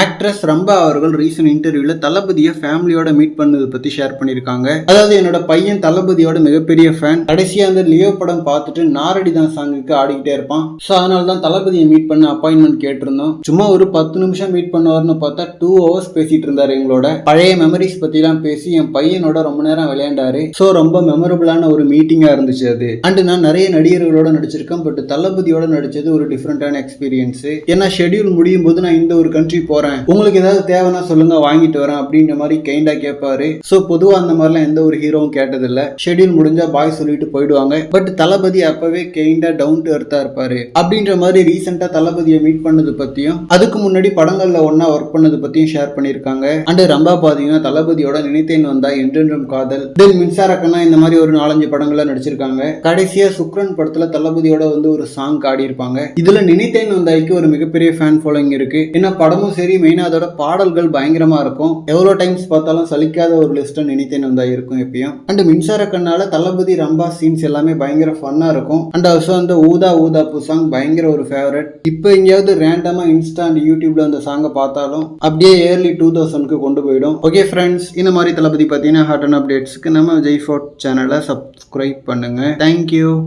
act actress Rambha அவர்கள் recent இன்டர்வியூல தளபதியை ஃபேமிலியோட மீட் பண்ணது பத்தி ஷேர் பண்ணியிருக்காங்க அதாவது என்னோட பையன் தளபதியோட மிகப்பெரிய ஃபேன் கடைசியாக அந்த லியோ படம் பார்த்துட்டு நாரடி தான் சாங்குக்கு ஆடிக்கிட்டே இருப்பான். ஸோ அதனால தான் தளபதியை மீட் பண்ண அப்பாயின்மெண்ட் கேட்டிருந்தோம். சும்மா ஒரு பத்து நிமிஷம் மீட் பண்ணுவார்னு பார்த்தா டூ ஹவர்ஸ் பேசிட்டு இருந்தார் எங்களோட. பழைய மெமரிஸ் பத்திலாம் பேசி என் பையனோட ரொம்ப நேரம் விளையாண்டாரு. ஸோ ரொம்ப மெமரபிளான ஒரு மீட்டிங்காக இருந்துச்சு அது. அண்ட் நான் நிறைய நடிகர்களோட நடிச்சிருக்கேன் பட் தளபதியோட நடிச்சது ஒரு டிஃப்ரெண்டான எக்ஸ்பீரியன்ஸ் ஏன்னா ஷெட்யூல் முடியும் போது நான் இந்த ஒரு கண்ட்ரி போறேன். உங்களுக்கு ஏதாவது தேவைன்னா சொல்லுங்க வாங்கிட்டு வரேன் அப்படின்ற மாதிரி கைண்டா கேட்பாரு. ஸோ பொதுவாக அந்த மாதிரிலாம் எந்த ஒரு ஹீரோவும் கேட்டதில்ல. ஷெட்யூல் முடிஞ்சா பாய் சொல்லிட்டு போயிடுவாங்க. பட் தளபதி அப்பவே கைண்டா டவுன் டு எர்த்தா இருப்பாரு. அப்படின்ற மாதிரி ரீசெண்டா தளபதியை மீட் பண்ணது பத்தியும் அதுக்கு முன்னாடி படங்கள்ல ஒன்னா ஒர்க் பண்ணது பத்தியும் ஷேர் பண்ணியிருக்காங்க. அண்ட் ரம்பா பாத்தீங்கன்னா தளபதியோட நினைத்தேன் வந்தா என்றென்றும் காதல். தென் மின்சார கண்ணா இந்த மாதிரி ஒரு நாலஞ்சு படங்கள்ல நடிச்சிருக்காங்க. கடைசியா சுக்ரன் படத்துல தளபதியோட வந்து ஒரு சாங் ஆடி இருப்பாங்க இதுல நினைத்தேன் வந்தாய்க்கு ஒரு மிகப்பெரிய ஃபேன் ஃபாலோயிங் இருக்கு. ஏன்னா படமும் சரி மெயினா அதோட பாடல்கள் பயங்கரமா இருக்கும். எவ்வளோ டைம்ஸ் பார்த்தாலும் சலிக்காத ஒரு லிஸ்ட்டை நினைத்தேன் வந்தா இருக்கும் எப்பயும். அண்ட் மின்சார கண்ணால தளபதி ரம்பா சீன்ஸ் எல்லாமே பயங்கர ஃபன்னா இருக்கும். அண்ட் ஆல்சோ அந்த ஊதா ஊதா பூ சாங் பயங்கர ஒரு ஃபேவரட் இப்போ எங்கேயாவது ரேண்டமா இன்ஸ்டா அண்ட் யூடியூப்ல அந்த சாங்கை பார்த்தாலும் அப்படியே இயர்லி டூ தௌசண்ட்க்கு கொண்டு போயிடும். ஓகே ஃப்ரெண்ட்ஸ் இந்த மாதிரி தளபதி பார்த்தீங்கன்னா ஹாட் அண்ட் அப்டேட்ஸ்க்கு நம்ம ஜெய்ஃபோர்ட் ஃபோர்ட் சேனலை சப்ஸ்கிரைப் பண்ணுங்க. Thank you